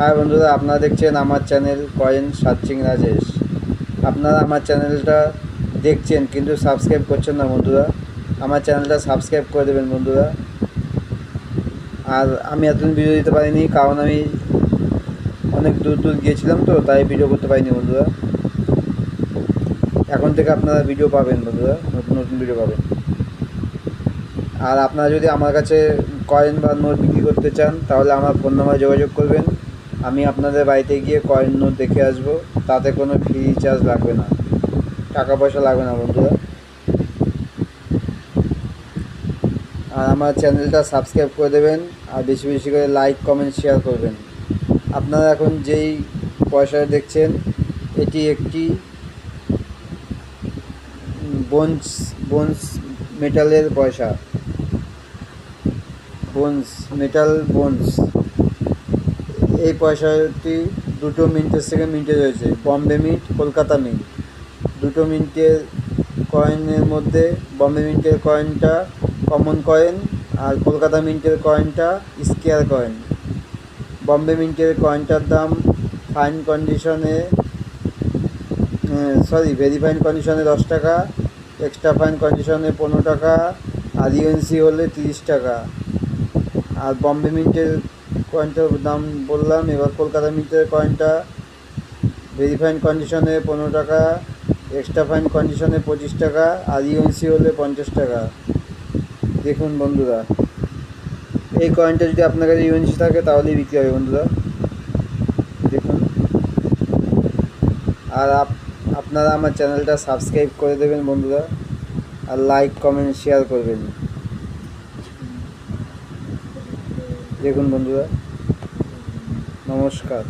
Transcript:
High বন্ধুরা, আপনারা দেখছেন আমার চ্যানেল কয়েন সার্চিং রাজেশ। আপনারা আমার চ্যানেলটা দেখছেন কিন্তু সাবস্ক্রাইব করছেন না বন্ধুরা। আমার চ্যানেলটা সাবস্ক্রাইব করে দেবেন বন্ধুরা। আর আমি এতদিন ভিডিও দিতে পারিনি, কারণ আমি অনেক দূর দূর গিয়েছিলাম তো, তাই ভিডিও করতে পারিনি বন্ধুরা। এখন থেকে আপনারা ভিডিও পাবেন বন্ধুরা, নতুন নতুন ভিডিও পাবেন। আর আপনারা যদি আমার কাছে কয়েন বা নোট বিক্রি করতে চান, তাহলে আমার ফোন নাম্বারে যোগাযোগ করবেন। আমি আপনাদের বাড়িতে গিয়ে কয়েন নোট দেখে আসব। তাতে কোনো ফ্রি চার্জ লাগবে না। টাকা পয়সা লাগবে না, বন্ধুরা। আর আমার চ্যানেলটা সাবস্ক্রাইব করে দেবেন, আর বেশি বেশি করে লাইক কমেন্ট শেয়ার করবেন। আপনারা এখন যেই পয়সা দেখছেন, এটি একটি বোনস বোনস মেটালের পয়সা। Bones, metal bones. এই পয়সাটি দুটো মিন্টের থেকে মিন্টে রয়েছে। Bombay mint, Kolkata mint. দুটো মিন্টের কয়েনের মধ্যে বম্বে মিন্টের কয়েনটা কমন কয়েন আর কলকাতা মিন্টের কয়েনটা স্কেয়ার কয়েন বম্বে মিন্টের কয়েনটার দাম ফাইন কন্ডিশনে সরি ভেরি ফাইন কন্ডিশনে দশ টাকা এক্সট্রা ফাইন কন্ডিশনে পনেরো টাকা, আর ইউএনসি হলে তিরিশ টাকা। আর বম্বে মিন্টের কয়েনটার দাম বললাম, এবার কলকাতা মিন্টের কয়েনটা ভেরিফাইন কন্ডিশনে পনেরো টাকা এক্সট্রা ফাইন কন্ডিশনে পঁচিশ টাকা, আর ইউএনসি হলে পঞ্চাশ টাকা। দেখুন বন্ধুরা, এই কয়েনটা যদি আপনার কাছে ইউএনসি থাকে তাহলেই বিক্রি হবে বন্ধুরা। দেখুন। আর আপ- আপনারা আমার চ্যানেলটা সাবস্ক্রাইব করে দেবেন বন্ধুরা, আর লাইক কমেন্ট শেয়ার করবেন। দেখুন বন্ধুরা নমস্কার।